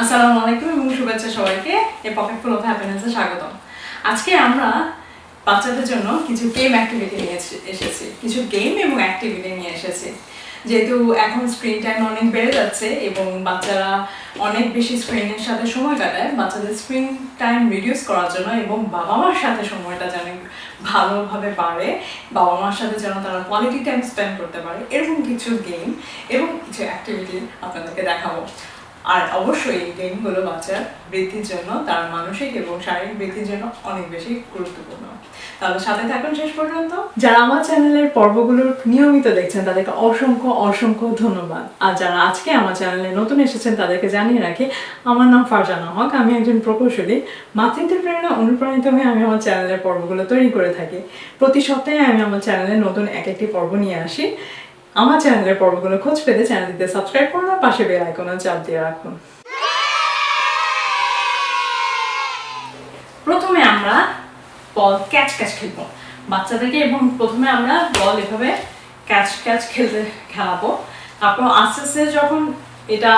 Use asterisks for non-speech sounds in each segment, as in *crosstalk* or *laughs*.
আসসালামু আলাইকুম এবং শুভেচ্ছা সবাইকে। এই পকেট ফুল অফ হ্যাপিনেসে স্বাগতম। আজকে আমরা বাচ্চাদের জন্য কিছু গেম অ্যাক্টিভিটি নিয়ে এসেছি। কিছু গেম এবং অ্যাক্টিভিটি নিয়ে এসেছি। যেহেতু এখন স্ক্রিন টাইম অনেক বেড়ে যাচ্ছে এবং বাচ্চারা অনেক বেশি স্ক্রিনের সাথে সময় কাটায়, বাচ্চাদের স্ক্রিন টাইম রিডিউস করার জন্য এবং বাবা মার সাথে সময়টা যেন ভালোভাবে বাড়ে বাবা মার সাথে যেন তারা কোয়ালিটি টাইম স্পেন্ড করতে পারে, এরকম কিছু গেম এবং কিছু অ্যাক্টিভিটি আপনাদেরকে দেখাবো। আর অবশ্যই এই গেমগুলো বাচ্চার বৃদ্ধির জন্য, তার মানসিক এবং শারীরিক বৃদ্ধির জন্য অনেক বেশি গুরুত্বপূর্ণ। তাহলে সাথে থাকুন শেষ পর্যন্ত। যারা আমার চ্যানেলের পর্বগুলো নিয়মিত দেখছেন, তাদেরকে অসংখ্য অসংখ্য ধন্যবাদ। আর যারা আজকে আমার চ্যানেলে নতুন এসেছেন, তাদেরকে জানিয়ে রাখি, আমার নাম ফারজানা হক। আমি একজন প্রকৌশলী। মাতৃত্বের প্রেরণা অনুপ্রাণিত হয়ে আমি আমার চ্যানেলের পর্বগুলো তৈরি করে থাকি। প্রতি সপ্তাহে আমি আমার চ্যানেলে নতুন এক একটি পর্ব নিয়ে আসি। আমার চ্যানেলের পর্বগুলো খোঁজ পেতে চ্যানেলটিতে সাবস্ক্রাইব করুন আর পাশে বেল আইকনে চাপ দিয়ে রাখুন। প্রথমে আমরা বল ক্যাচ ক্যাচ খেলব। বাচ্চাদেরকে এবং প্রথমে আমরা বল এভাবে ক্যাচ ক্যাচ খেলতে খেলাবো। তারপর আস্তে আস্তে যখন এটা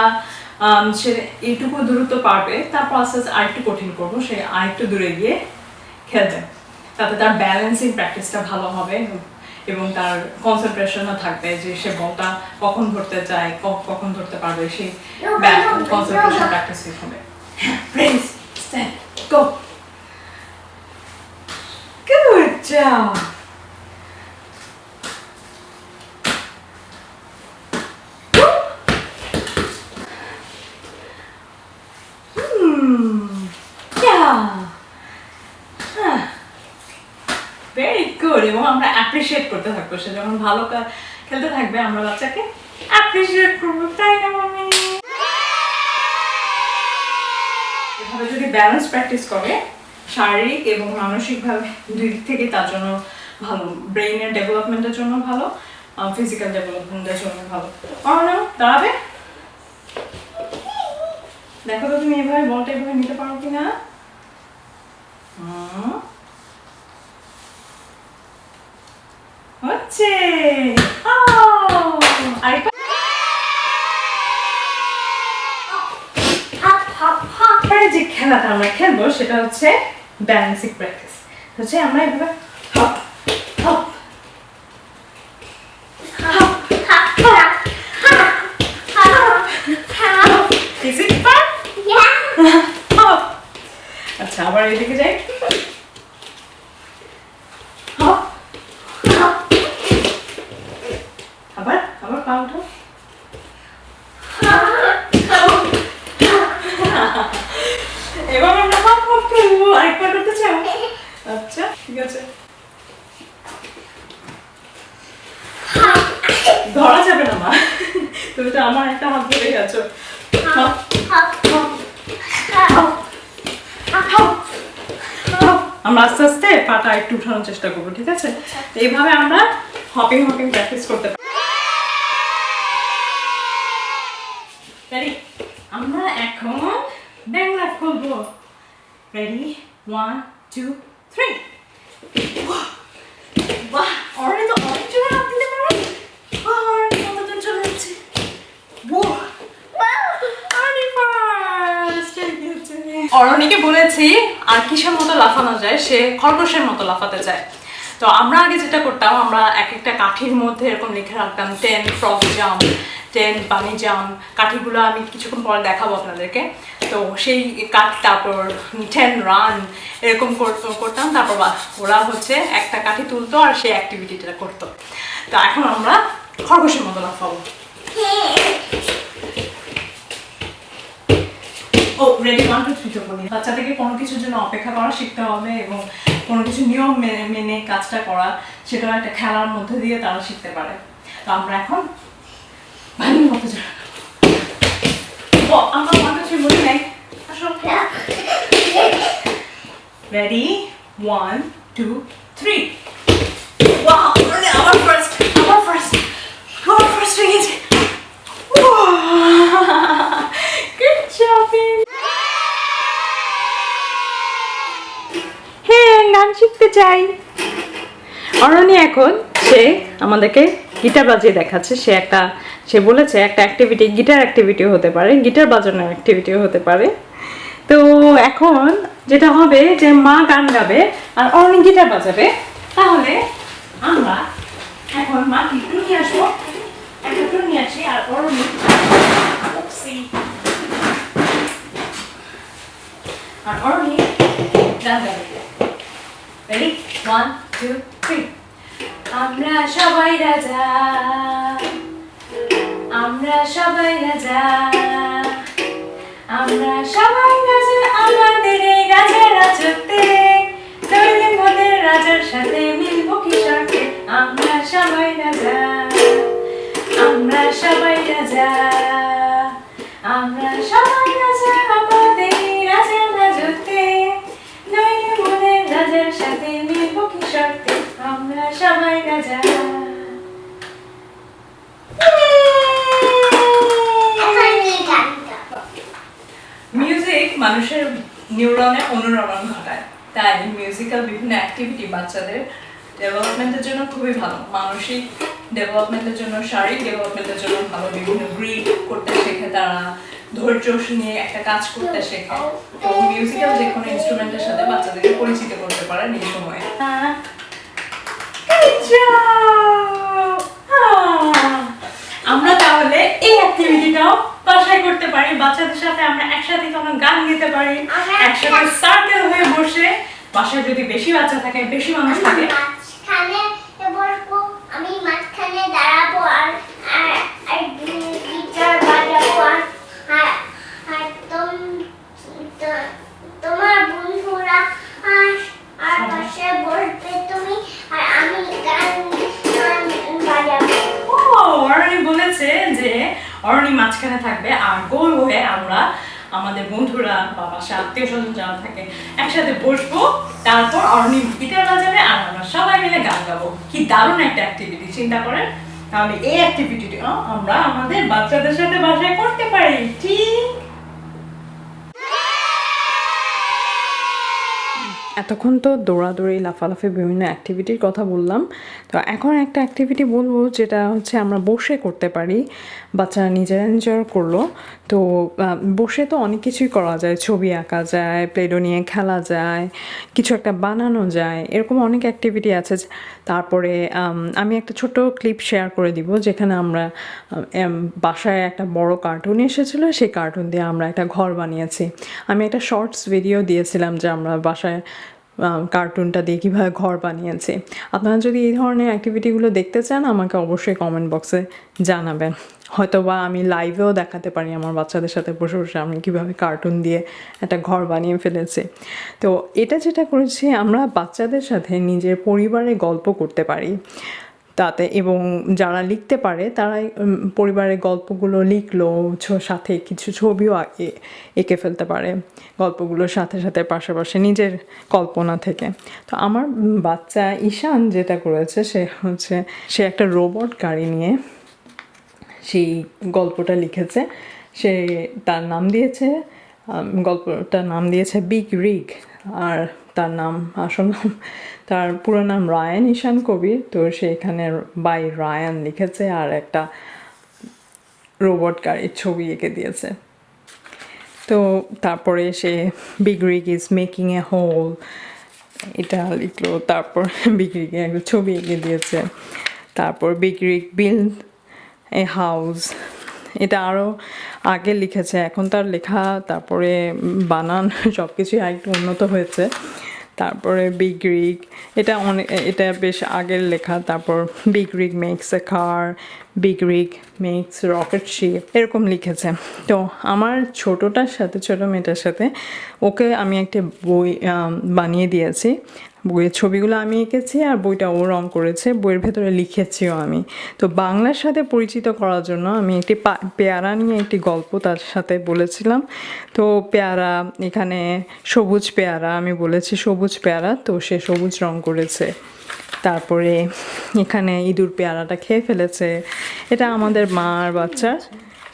সে এইটুকু দূরত্ব পারবে, তারপর আস্তে আস্তে আরেকটু কঠিন করব, সে আরেকটু দূরে গিয়ে খেলবে। তাতে তার ব্যালেন্সিং প্র্যাকটিসটা ভালো হবে। এবং তার কনসেন্ট্রেশনও থাকবে যে সে বলটা কখন ধরতে চায় কখন ধরতে পারবে সেই কনসেন্ট্রেশন প্র্যাকটিস হবে stand go Good job. Hmm. Yeah. Very good এবং আমরা অ্যাপ্রিসিয়েট করতে থাকব। সে যখন ভালো খেলতে থাকবে, আমরা বাচ্চাকে অ্যাপ্রিসিয়েট করব। তাই না, মামি? এভাবে যদি ব্যালেন্স প্র্যাকটিস করে, শারীরিক এবং মানসিকভাবে দুই দিক থেকে তার জন্য ভালো। ব্রেইনের ডেভেলপমেন্টের জন্য ভালো ফিজিক্যাল ডেভেলপমেন্টের জন্য ভালো। অর্ণা দাঁড়াবে? দেখো তো তুমি এভাবে বলটা এভাবে নিতে পারো কিনা। হুম। হচ্ছে। এবারে যে খেলাটা আমরা খেলব সেটা হচ্ছে ব্যালেন্সিং প্র্যাকটিস হচ্ছে আমরা এভাবে hop is it fun hop আচ্ছা আবার এদিকে যাই হপ আবার আবার পা উঠো এবার আমরা হপ হপ খেলব আরেকবার করতে চাও আচ্ছা ঠিক আছে ধরা যাবে না মা। তুমি তো আমার একটা হাত ধরে গেছো। হপ। আমরা আস্তে আস্তে পাটা একটু উঠানোর চেষ্টা করব ঠিক আছে? এইভাবে আমরা হপিং হপিং প্র্যাকটিস করতে পারি আমরা এখন বাংলা করব রেডি ওয়ান টু থ্রি বাহ অরেঞ্জ তো অরেঞ্জ চলে হাত দিতে পারো অরেঞ্জ কতদূর চলে যাচ্ছে অরণিকে বলেছি, আর কিসের মতো লাফানো যায়? সে খরগোশের মতো লাফাতে চায় তো আমরা আগে যেটা করতাম, আমরা এক একটা কাঠির মধ্যে এরকম লিখে রাখতাম, ten frog jump, ten bunny jump. কাঠিগুলো আমি কিছুক্ষণ পরে দেখাবো আপনাদেরকে। তো সেই কাঠ, তারপর টেন, রান, এরকম কর- করতাম। তারপর ওরা হচ্ছে একটা কাঠি তুলতো আর সেই অ্যাক্টিভিটিটা করতো। তো এখন আমরা খরগোশের মতো লাফাবো। থ্রি তো বলি। বাচ্চাদেরকে কোনো কিছুর জন্য অপেক্ষা করা শিখতে হবে এবং কোনো কিছু নিয়ম মেনে মেনে কাজটা করা, সেটাও একটা খেলার মধ্যে দিয়ে তারা শিখতে পারে। তো আমরা এখন ভালোর মতো যা ও, আমরা টু থ্রি বলি নাই? রেডি ওয়ান টু থ্রি আমার ফার্স্ট আমার ফার্স্ট আমার ফার্স্ট হয়ে গেছে। গান শিখতে চাই। অরণি এখন সে আমাদেরকে গিটার বাজিয়ে দেখাচ্ছে। সে একটা, সে বলেছে একটা অ্যাক্টিভিটি গিটার অ্যাক্টিভিটিও হতে পারে গিটার বাজানোর অ্যাক্টিভিটিও হতে পারে। তো এখন যেটা হবে যে মা গান গাবে আর অর্নি গিটার বাজাবে। তাহলে আমরা এখন মা কি নিয়ে আসব। আর Oopsie. আর অর্নি গান গাবে রেডি ওয়ান টু থ্রি আমরা সবাই রাজা। আমরা সবাই রাজা। আমরা সবাই রাজা, আমাদের এই রাজার রাজত্বে। নইলে মোদের রাজার সাথে মিলবো কি শর্তে? আমরা সবাই রাজা। আমরা সবাই রাজা। আমরা সবাই সবাই গানটা মিউজিক মানুষের নিউরনে অনুরণন ঘটায়। তাই মিউজিক্যাল বিভিন্ন অ্যাক্টিভিটি বাচ্চাদের ডেভেলপমেন্টের জন্য খুবই ভালো। মানসিক ডেভেলপমেন্টের জন্য শারীরিক ডেভেলপমেন্টের জন্য ভালো। বিভিন্ন গ্রিড করতে শেখে তারা ধৈর্য নিয়ে একটা কাজ করতে শেখে। তো মিউজিক্যাল যে কোনো ইনস্ট্রুমেন্টের সাথে বাচ্চাদেরকে পরিচিত করতে পারেন এই সময়ে! আমরা তাহলে এই অ্যাক্টিভিটিটাও বাসায় করতে পারি। বাচ্চাদের সাথে আমরা একসাথে কোনো গান গেতে পারি। একসাথে সার্কেল হয়ে বসে বাসায় যদি বেশি বাচ্চা থাকে বেশি মানুষ থাকে আমি মাঝখানে দাঁড়াবো আর আত্মীয় স্বজন যারা থাকে, একসাথে বসবো, তারপর অরণি গিটার বাজাবে আর আমরা সবাই মিলে গান গাবো। কি দারুণ একটা অ্যাক্টিভিটি চিন্তা করেন? তাহলে এই অ্যাক্টিভিটিটি আমরা আমাদের বাচ্চাদের সাথে বাসায় করতে পারি। ঠিক। এতক্ষণ তো দৌড়াদৌড়ি, লাফালাফি বিভিন্ন অ্যাক্টিভিটির কথা বললাম। তো এখন একটা অ্যাক্টিভিটি বলব, যেটা হচ্ছে আমরা বসে করতে পারি। বাচ্চারা নিজেরা নিজেরা করল। তো বসে তো অনেক কিছুই করা যায়। ছবি আঁকা যায় প্লেডো নিয়ে খেলা যায়, কিছু একটা বানানো যায়, এরকম অনেক অ্যাক্টিভিটি আছে। তারপরে, আমি একটা ছোট ক্লিপ শেয়ার করে দিব, যেখানে আমরা বাসায় একটা বড় কার্টুন এসেছিল, সেই কার্টুন দিয়ে আমরা একটা ঘর বানিয়েছি। আমি একটা শর্টস ভিডিও দিয়েছিলাম যে আমরা বাসায় কার্টুনটা দিয়ে কীভাবে ঘর বানিয়েছি। আপনারা যদি এই ধরনের অ্যাক্টিভিটিগুলো দেখতে চান, আমাকে অবশ্যই কমেন্ট বক্সে জানাবেন। হয়তো বা আমি লাইভেও দেখাতে পারি আমার বাচ্চাদের সাথে বসে বসে আমি কীভাবে কার্টুন দিয়ে একটা ঘর বানিয়ে ফেলেছি। তো এটা যেটা করেছি, আমরা বাচ্চাদের সাথে নিজের পরিবারে গল্প করতে পারি। তাতে এবং যারা লিখতে পারে তারাই পরিবারের গল্পগুলো লিখলো সাথে কিছু ছবিও আঁকে, এঁকে ফেলতে পারে গল্পগুলোর সাথে সাথে পাশাপাশি নিজের কল্পনা থেকে। তো আমার বাচ্চা ঈশান যেটা করেছে সে হচ্ছে, সে একটা রোবট গাড়ি নিয়ে সেই গল্পটা লিখেছে। সে তার নাম দিয়েছে গল্পটার নাম দিয়েছে বিগ রিগ আর তার নাম আসল নাম তার পুরো নাম রায়ান ঈশান কবির। তো সে এখানে বাই রায়ান লিখেছে আর একটা রোবট গাড়ির ছবি এঁকে দিয়েছে। তো তারপরে সে big is making a hole এটা লিখলো, তারপর বিগ রিগে একটা ছবি এঁকে দিয়েছে। তারপর big rig build a house এটা আরও আগে লিখেছে, এখন তার লেখা, তারপরে বানান সব কিছুই আরেকটু উন্নত হয়েছে। তারপরে বিগ রিগ এটা অনেক এটা বেশ আগের লেখা, তারপর big rig makes a car big rig makes rocket ship এরকম লিখেছে। তো আমার ছোটোটার সাথে, ছোটো মেয়েটার সাথে ওকে আমি একটা বই বানিয়ে দিয়েছি। বইয়ের ছবিগুলো আমি এঁকেছি আর বইটা ও রং করেছে, বইয়ের ভেতরে লিখেছিও আমি। তো বাংলার সাথে পরিচিত করার জন্য আমি একটি পেয়ারা নিয়ে একটি গল্প তার সাথে বলেছিলাম। তো পেয়ারা, এখানে সবুজ পেয়ারা, আমি বলেছি সবুজ পেয়ারা, তো সে সবুজ রং করেছে। তারপরে এখানে ইঁদুর পেয়ারাটা খেয়ে ফেলেছে। এটা আমাদের মা আর বাচ্চার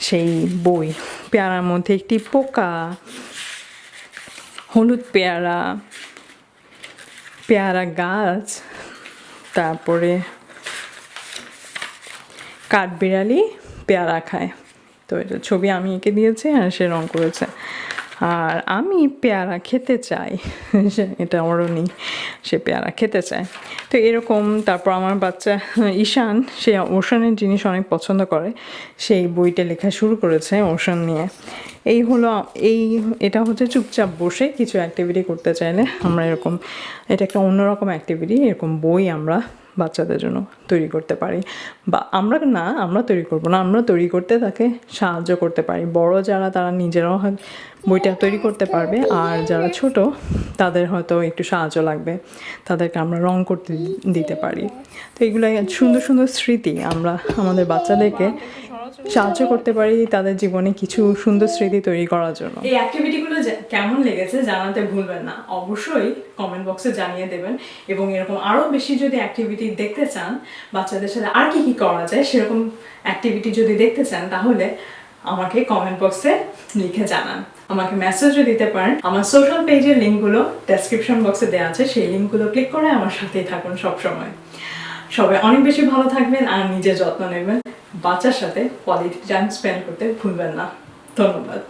সেই বই। পেয়ারার মধ্যে একটি পোকা, হলুদ পেয়ারা পেয়ারা গাছ, তারপরে কাঠবিড়ালি পেয়ারা খায়। তো এটা ছবি আমি এঁকে দিয়েছি আর সে রং করেছে। আর আমি পেয়ারা খেতে চাই, *laughs* এটা আমারও নেই সে পেয়ারা খেতে চায়। তো এরকম তারপর আমার বাচ্চা ঈশান, সে ওশানের জিনিস অনেক পছন্দ করে, সেই বইটা লেখা শুরু করেছে ওশান নিয়ে। এই হলো, এই, এটা হচ্ছে চুপচাপ বসে কিছু অ্যাক্টিভিটি করতে চাইলে আমরা এরকম, এটা একটা অন্যরকম অ্যাক্টিভিটি এরকম বই আমরা বাচ্চাদের জন্য তৈরি করতে পারি। বা আমরা না, আমরা তৈরি করব না, আমরা তৈরি করতে তাকে সাহায্য করতে পারি। বড় যারা, তারা নিজেরাও বইটা তৈরি করতে পারবে। আর যারা ছোট, তাদের হয়তো একটু সাহায্য লাগবে। তাদেরকে আমরা রং করতে দিতে পারি। তো এগুলো সুন্দর সুন্দর স্মৃতি আমরা আমাদের বাচ্চাদেরকে সাহায্য করতে পারি তাদের জীবনে কিছু সুন্দর স্মৃতি তৈরি করার জন্য। এই অ্যাক্টিভিটিগুলো কেমন লেগেছে জানাতে ভুলবেন না। অবশ্যই কমেন্ট বক্সে জানিয়ে দেবেন এবং এরকম আরও বেশি যদি অ্যাক্টিভিটি দেখতে চান, বাচ্চাদের সাথে আর কি কি করা যায় সেরকম অ্যাক্টিভিটি যদি দেখতে চান, তাহলে আমাকে কমেন্ট বক্সে লিখে জানান। আমাকে মেসেজও দিতে পারেন। আমার সোশ্যাল পেজের লিঙ্কগুলো ডেসক্রিপশন বক্সে দেওয়া আছে। সেই লিঙ্কগুলো ক্লিক করে আমার সাথেই থাকুন সবসময়। সবাই অনেক বেশি ভালো থাকবেন আর নিজের যত্ন নেবেন। বাচ্চার সাথে কোয়ালিটি টাইম স্পেন্ড করতে ভুলবেন না। ধন্যবাদ।